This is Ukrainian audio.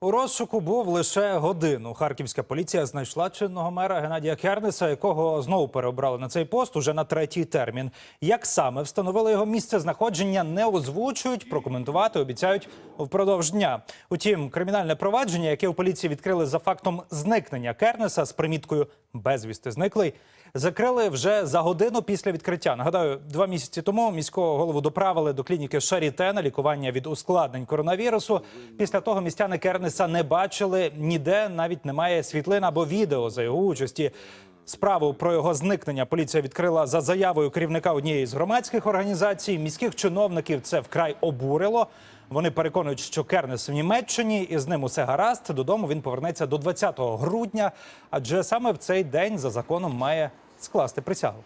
У розшуку був лише годину. Харківська поліція знайшла чинного мера Геннадія Кернеса, якого знову переобрали на цей пост уже на третій термін. Як саме встановили його місце знаходження, не озвучують, прокоментувати обіцяють впродовж дня. Утім, кримінальне провадження, яке у поліції відкрили за фактом зникнення Кернеса з приміткою безвісти зниклий, закрили вже за годину після відкриття. Нагадаю, два місяці тому міського голову доправили до клініки Шаріте на лікування від ускладнень коронавірусу. Після того містяни Кернеса не бачили ніде, навіть немає світлин або відео за його участі. Справу про його зникнення поліція відкрила за заявою керівника однієї з громадських організацій. Міських чиновників це вкрай обурило. Вони переконують, що Кернес в Німеччині і з ним усе гаразд. Додому він повернеться до 20 грудня, адже саме в цей день за законом має скласти присягу.